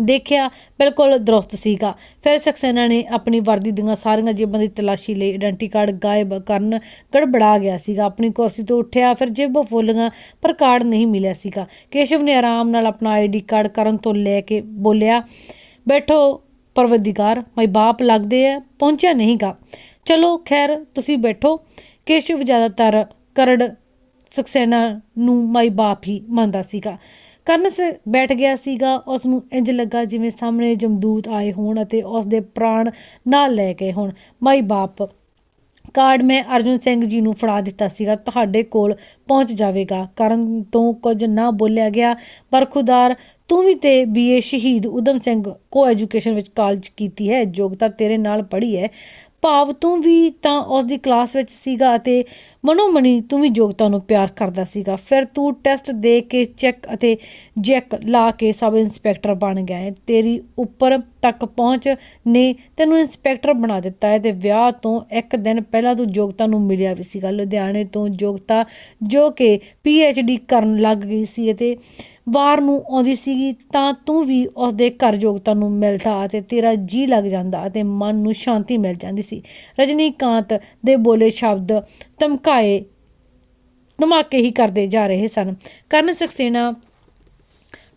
ਦੇਖਿਆ, ਬਿਲਕੁਲ ਦਰੁਸਤ ਸੀਗਾ। ਫਿਰ ਸਕਸੈਨਾ ਨੇ ਆਪਣੀ ਵਰਦੀ ਦੀਆਂ ਸਾਰੀਆਂ ਜੇਬਾਂ ਦੀ ਤਲਾਸ਼ੀ ਲਈ ਆਇਡੈਂਟੀ ਕਾਰਡ ਗਾਇਬ ਕਰਨ ਗੜਬੜਾ ਗਿਆ ਸੀਗਾ। ਆਪਣੀ ਕੁਰਸੀ ਤੋਂ ਉੱਠਿਆ, ਫਿਰ ਜੇਬਾਂ ਫੋਲੀਆਂ, ਪਰ ਕਾਰਡ ਨਹੀਂ ਮਿਲਿਆ ਸੀਗਾ। ਕੇਸ਼ਵ ਨੇ ਆਰਾਮ ਨਾਲ ਆਪਣਾ ਆਈਡੀ ਕਾਰਡ ਕਰਨ ਤੋਂ ਲੈ ਕੇ ਬੋਲਿਆ ਬੈਠੋ ਪਰਵਦਿਗਾਰ ਮਾਈ ਬਾਪ ਲੱਗਦੇ ਆ ਪਹੁੰਚਿਆ ਨਹੀਂਗਾ। ਚਲੋ, ਖੈਰ, ਤੁਸੀਂ ਬੈਠੋ। ਕੇਸ਼ਵ ਜ਼ਿਆਦਾਤਰ ਕਰੜ ਸਕਸੈਨਾ ਨੂੰ ਮਾਈ ਬਾਪ ਹੀ ਮੰਨਦਾ ਸੀਗਾ। ਕਰਨ ਸ ਬੈਠ ਗਿਆ ਸੀਗਾ ਉਸ ਨੂੰ ਇੰਜ ਲੱਗਾ ਜਿਵੇਂ ਸਾਹਮਣੇ ਜਮਦੂਤ ਆਏ ਹੋਣ ਅਤੇ ਉਸ ਦੇ ਪ੍ਰਾਣ ਨਾਲ ਲੈ ਗਏ ਹੋਣ। ਮਾਈ ਬਾਪ, ਕਾਰਡ ਮੈਂ ਅਰਜੁਨ ਸਿੰਘ ਜੀ ਨੂੰ ਫੜਾ ਦਿੱਤਾ ਸੀਗਾ, ਤੁਹਾਡੇ ਕੋਲ ਪਹੁੰਚ ਜਾਵੇਗਾ। ਕਰਨ ਤੋਂ ਕੁਝ ਨਾ ਬੋਲਿਆ ਗਿਆ, ਪਰ ਖੁਦਾਰ ਤੂੰ ਵੀ ਤੇ ਬੀਏ ਸ਼ਹੀਦ ਉਦਮ ਸਿੰਘ ਕੋ ਐਜੂਕੇਸ਼ਨ ਵਿੱਚ ਕਾਲਜ ਕੀਤੀ ਹੈ ਯੋਗਤਾ ਤੇਰੇ ਨਾਲ ਪੜ੍ਹੀ ਹੈ। ਭਾਵ ਤੂੰ ਵੀ ਤਾਂ ਉਸ ਦੀ ਕਲਾਸ ਵਿੱਚ ਸੀਗਾ ਅਤੇ ਮਨੋਮਣੀ ਤੂੰ ਵੀ ਯੋਗਤਾ ਨੂੰ ਪਿਆਰ ਕਰਦਾ ਸੀਗਾ। ਫਿਰ ਤੂੰ ਟੈਸਟ ਦੇ ਕੇ ਚੈੱਕ ਅਤੇ ਜੈਕ ਲਾ ਕੇ ਸਬ ਇੰਸਪੈਕਟਰ ਬਣ ਗਿਆ ਹੈ। ਤੇਰੀ ਉੱਪਰ ਤੱਕ ਪਹੁੰਚ ਨੇ ਤੈਨੂੰ ਇੰਸਪੈਕਟਰ ਬਣਾ ਦਿੱਤਾ ਹੈ ਤੇ ਵਿਆਹ ਤੋਂ ਇੱਕ ਦਿਨ ਪਹਿਲਾਂ ਤੂੰ ਯੋਗਤਾ ਨੂੰ ਮਿਲਿਆ ਵੀ ਸੀਗਾ। ਲੁਧਿਆਣੇ ਤੋਂ ਯੋਗਤਾ ਜੋ ਕਿ ਡੀ ਕਰਨ ਲੱਗ ਗਈ ਸੀ ਅਤੇ ਬਾਹਰ ਨੂੰ ਆਉਂਦੀ ਸੀਗੀ, ਤਾਂ ਤੂੰ ਵੀ ਉਸ ਦੇ ਘਰ ਯੋਗਤਾ ਨੂੰ ਮਿਲਦਾ ਅਤੇ ਤੇਰਾ ਜੀ ਲੱਗ ਜਾਂਦਾ ਅਤੇ ਮਨ ਨੂੰ ਸ਼ਾਂਤੀ ਮਿਲ ਜਾਂਦੀ ਸੀ। ਰਜਨੀਕਾਂਤ ਦੇ ਬੋਲੇ ਸ਼ਬਦ ਧਮਕਾਏ, ਧਮਾਕੇ ਹੀ ਕਰਦੇ ਜਾ ਰਹੇ ਸਨ। ਕਰਨ ਸਕਸੇਨਾ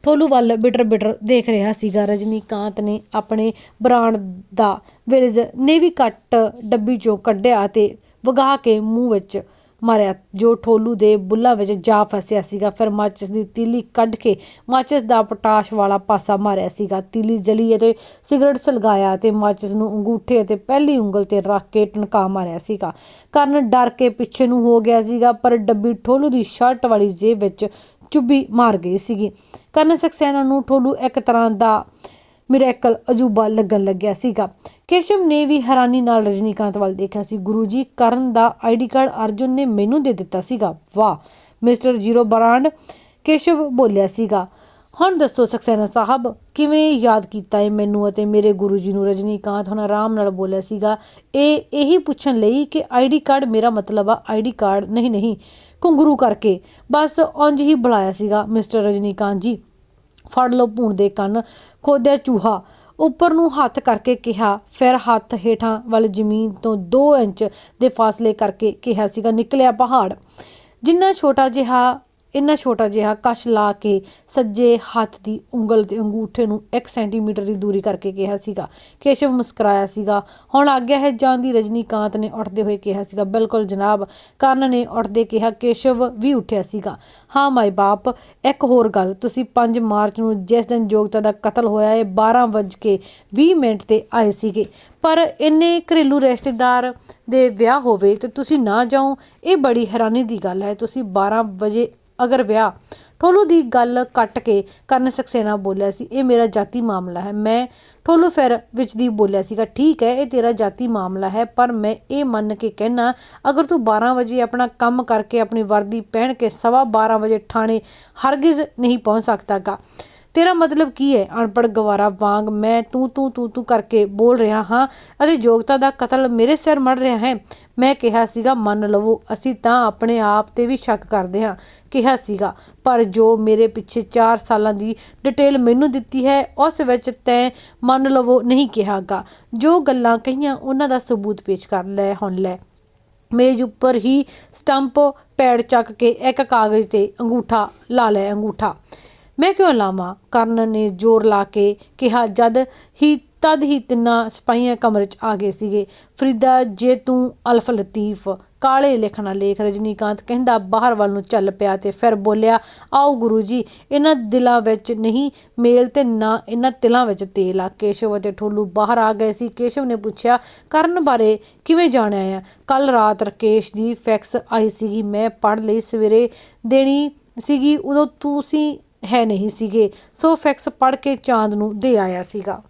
ਠੋਲੂ ਵੱਲ ਬਿਟਰ ਬਿਟਰ ਦੇਖ ਰਿਹਾ ਸੀਗਾ। ਰਜਨੀਕਾਂਤ ਨੇ ਆਪਣੇ ਬ੍ਰਾਂਡ ਦਾ ਵਿਲਜ਼ ਨੇਵੀ ਕੱਟ ਡੱਬੀ ਚੋਂ ਕੱਢਿਆ ਅਤੇ ਵਗਾ ਕੇ ਮੂੰਹ ਵਿੱਚ ਮਾਰਿਆ, ਜੋ ਠੋਲੂ ਦੇ ਬੁੱਲਾਂ ਵਿੱਚ ਜਾ ਫਸਿਆ ਸੀਗਾ। ਫਿਰ ਮਾਚਿਸ ਦੀ ਤੀਲੀ ਕੱਢ ਕੇ ਮਾਚਿਸ ਦਾ ਪਟਾਸ਼ ਵਾਲਾ ਪਾਸਾ ਮਾਰਿਆ ਸੀਗਾ। ਤੀਲੀ ਜਲੀ ਅਤੇ ਸਿਗਰਟ ਸਲਗਾਇਆ ਤੇ ਮਾਚਿਸ ਨੂੰ ਅੰਗੂਠੇ ਅਤੇ ਪਹਿਲੀ ਉਂਗਲ ਤੇ ਰੱਖ ਕੇ ਟਨਕਾ ਮਾਰਿਆ ਸੀਗਾ। ਕਰਨ ਡਰ ਕੇ ਪਿੱਛੇ ਨੂੰ ਹੋ ਗਿਆ ਸੀਗਾ, ਪਰ ਡੱਬੀ ਠੋਲੂ ਦੀ ਸ਼ਰਟ ਵਾਲੀ ਜੇਬ ਵਿੱਚ ਚੁੱਭੀ ਮਾਰ ਗਈ ਸੀਗੀ। ਕਰਨ ਸਕਸੈਨਾ ਨੂੰ ਠੋਲੂ ਇੱਕ ਤਰ੍ਹਾਂ ਦਾ ਮਿਰੇਕਲ ਅਜੂਬਾ ਲੱਗਣ ਲੱਗਿਆ ਸੀਗਾ। ਕੇਸ਼ਵ ਨੇ ਵੀ ਹੈਰਾਨੀ ਨਾਲ ਰਜਨੀਕਾਂਤ ਵੱਲ ਦੇਖਿਆ ਸੀ। ਗੁਰੂ ਜੀ ਕਰਨ ਦਾ ਆਈਡੀ ਕਾਰਡ ਅਰਜੁਨ ਨੇ ਮੈਨੂੰ ਦੇ ਦਿੱਤਾ ਸੀਗਾ। ਵਾਹ, ਮਿਸਟਰ ਜ਼ੀਰੋ ਬਰਾਂਡ, ਕੇਸ਼ਵ ਬੋਲਿਆ ਸੀਗਾ। ਹੁਣ ਦੱਸੋ ਸਕਸੈਨਾ ਸਾਹਿਬ, ਕਿਵੇਂ ਯਾਦ ਕੀਤਾ ਹੈ ਮੈਨੂੰ ਅਤੇ ਮੇਰੇ ਗੁਰੂ ਜੀ ਨੂੰ? ਰਜਨੀਕਾਂਤ ਹੁਣ ਆਰਾਮ ਨਾਲ ਬੋਲਿਆ ਸੀਗਾ। ਇਹ, ਇਹੀ ਪੁੱਛਣ ਲਈ ਕਿ ਆਈਡੀ ਕਾਰਡ ਮੇਰਾ ਮਤਲਬ ਆ ਆਈਡੀ ਕਾਰਡ ਨਹੀਂ ਨਹੀਂ, ਘੁੰਗਰੂ ਕਰਕੇ। ਬਸ ਉਂਝ ਹੀ ਬੁਲਾਇਆ ਸੀਗਾ ਮਿਸਟਰ ਰਜਨੀਕਾਂਤ ਜੀ। ਫੜ ਲਓ ਭੂਣ ਦੇ ਕੰਨ, ਖੋਦਿਆ ਚੂਹਾ। ਉੱਪਰ ਨੂੰ ਹੱਥ ਕਰਕੇ ਕਿਹਾ, ਫਿਰ ਹੱਥ ਹੇਠਾਂ ਵੱਲ ਜ਼ਮੀਨ ਤੋਂ 2 ਇੰਚ ਦੇ ਫਾਸਲੇ ਕਰਕੇ ਕਿਹਾ ਸੀਗਾ, ਨਿਕਲਿਆ ਪਹਾੜ। ਜਿੰਨਾ ਛੋਟਾ ਜਿਹਾ ਇੰਨਾ ਛੋਟਾ ਜਿਹਾ ਕਸ਼ ਲਾ ਕੇ ਸੱਜੇ ਹੱਥ ਦੀ ਉਂਗਲ ਤੇ ਅੰਗੂਠੇ ਨੂੰ 1 ਸੈਂਟੀਮੀਟਰ ਦੀ ਦੂਰੀ ਕਰਕੇ ਕਿਹਾ ਸੀਗਾ। ਕੇਸ਼ਵ ਮੁਸਕਰਾਇਆ ਸੀਗਾ। ਹੁਣ ਆਗਿਆ ਹੈ ਜਾਣ ਦੀ ਰਜਨੀਕਾਂਤ ਨੇ ਉੱਠਦੇ ਹੋਏ ਕਿਹਾ ਸੀਗਾ, ਬਿਲਕੁਲ ਜਨਾਬ। ਕਰਨ ਨੇ ਉੱਠਦੇ ਕਿਹਾ, ਕੇਸ਼ਵ ਵੀ ਉੱਠਿਆ ਸੀਗਾ। ਹਾਂ, ਮਾਈ ਬਾਪ, ਇੱਕ ਹੋਰ ਗੱਲ। ਤੁਸੀਂ 5 ਮਾਰਚ ਨੂੰ ਜਿਸ ਦਿਨ ਯੋਗਤਾ ਦਾ ਕਤਲ ਹੋਇਆ ਹੈ 12 ਵੱਜ ਕੇ 20 ਮਿੰਟ ਤੇ ਆਏ ਸੀਗੇ। ਪਰ ਇੰਨੇ ਘਰੇਲੂ ਰਿਸ਼ਤੇਦਾਰ ਦੇ ਵਿਆਹ ਹੋਵੇ ਤੇ ਤੁਸੀਂ ਨਾ ਜਾਓ, ਇਹ ਬੜੀ ਹੈਰਾਨੀ ਦੀ ਗੱਲ ਹੈ। ਤੁਸੀਂ 12 ਵਜੇ ਅਗਰ ਵਿਆਹ, ਠੋਲੂ ਦੀ ਗੱਲ ਕੱਟ ਕੇ ਕਰਨ ਸਕਸੇਨਾ ਬੋਲਿਆ ਸੀ, ਇਹ ਮੇਰਾ ਜਾਤੀ ਮਾਮਲਾ ਹੈ। ਮੈਂ ਠੋਲੂ ਫਿਰ ਵਿੱਚ ਦੀ ਬੋਲਿਆ ਸੀਗਾ, ਠੀਕ ਹੈ, ਇਹ ਤੇਰਾ ਜਾਤੀ ਮਾਮਲਾ ਹੈ, ਪਰ ਮੈਂ ਇਹ ਮੰਨ ਕੇ ਕਹਿਣਾ ਅਗਰ ਤੂੰ 12 ਵਜੇ ਆਪਣਾ ਕੰਮ ਕਰਕੇ ਆਪਣੀ ਵਰਦੀ ਪਹਿਨ ਕੇ ਸਵਾ 12 ਵਜੇ ਥਾਣੇ ਹਰਗਿਜ਼ ਨਹੀਂ ਪਹੁੰਚ ਸਕਦਾਗਾ ਤੇਰਾ ਮਤਲਬ ਕੀ ਹੈ? ਅਨਪੜ ਗਵਾਰਾ ਵਾਂਗ ਮੈਂ ਤੂੰ ਤੂੰ ਤੂੰ ਤੂੰ ਕਰਕੇ ਬੋਲ ਰਿਹਾ ਹਾਂ ਅਤੇ ਯੋਗਤਾ ਦਾ ਕਤਲ ਮੇਰੇ ਸਿਰ ਮੜ ਰਿਹਾ ਹੈ। ਮੈਂ ਕਿਹਾ ਸੀਗਾ, ਮੰਨ ਲਵੋ, ਅਸੀਂ ਤਾਂ ਆਪਣੇ ਆਪ ਤੇ ਵੀ ਸ਼ੱਕ ਕਰਦੇ ਹਾਂ, ਕਿਹਾ ਸੀਗਾ। ਪਰ ਜੋ ਮੇਰੇ ਪਿੱਛੇ 4 ਸਾਲਾਂ ਦੀ ਡਿਟੇਲ ਮੈਨੂੰ ਦਿੱਤੀ ਹੈ, ਉਸ ਵਿੱਚ ਤੈਂ ਮੰਨ ਲਵੋ ਨਹੀਂ ਕਿਹਾਗਾ। ਜੋ ਗੱਲਾਂ ਕਹੀਆਂ, ਉਹਨਾਂ ਦਾ ਸਬੂਤ ਪੇਸ਼ ਕਰ ਲੈ, ਹੁਣ ਲੈ। ਮੇਜ਼ ਉੱਪਰ ਹੀ ਸਟੰਪ, ਪੈਡ ਚੱਕ ਕੇ ਇੱਕ ਕਾਗਜ਼ ਤੇ ਅੰਗੂਠਾ ਲਾ ਲੈ, ਅੰਗੂਠਾ। ਮੈਂ ਕਿਉਂ ਲਾਵਾਂ? ਕਰਨ ਨੇ ਜ਼ੋਰ ਲਾ ਕੇ ਕਿਹਾ, ਜਦ ਹੀ, ਤਦ ਹੀ ਤਿੰਨਾਂ ਸਿਪਾਹੀਆਂ ਕਮਰੇ 'ਚ ਆ ਗਏ ਸੀਗੇ। ਫਰੀਦਾ, ਜੇ ਤੂੰ ਅਲਫ ਲਤੀਫ, ਕਾਲੇ ਲਿਖਣਾ ਲੇਖ, ਰਜਨੀਕਾਂਤ ਕਹਿੰਦਾ, ਬਾਹਰ ਵੱਲ ਨੂੰ ਚੱਲ ਪਿਆ ਤੇ ਫਿਰ ਬੋਲਿਆ, ਆਓ ਗੁਰੂ ਜੀ, ਇਹਨਾਂ ਦਿਲਾਂ ਵਿੱਚ ਨਹੀਂ ਮੇਲ ਤੇ ਨਾ ਇਹਨਾਂ ਤਿਲਾਂ ਵਿੱਚ ਤੇਲ ਆ। ਕੇਸ਼ਵ ਅਤੇ ਠੋਲੂ ਬਾਹਰ ਆ ਗਏ ਸੀ। ਕੇਸ਼ਵ ਨੇ ਪੁੱਛਿਆ, ਕਰਨ ਬਾਰੇ ਕਿਵੇਂ ਜਾਣਿਆ ਆ? ਕੱਲ ਰਾਤ ਰਕੇਸ਼ ਦੀ ਫੈਕਸ ਆਈ ਸੀਗੀ। ਮੈਂ ਪੜ ਲਈ ਸਵੇਰੇ ਦੇਣੀ ਸੀਗੀ। ਉਦੋਂ ਤੁਸੀਂ ਹੈ ਨਹੀਂ ਸੀਗੇ। ਸੋ ਫੈਕਸ ਪੜ੍ਹ ਕੇ ਚਾਂਦ ਨੂੰ ਦੇ ਆਇਆ ਸੀਗਾ।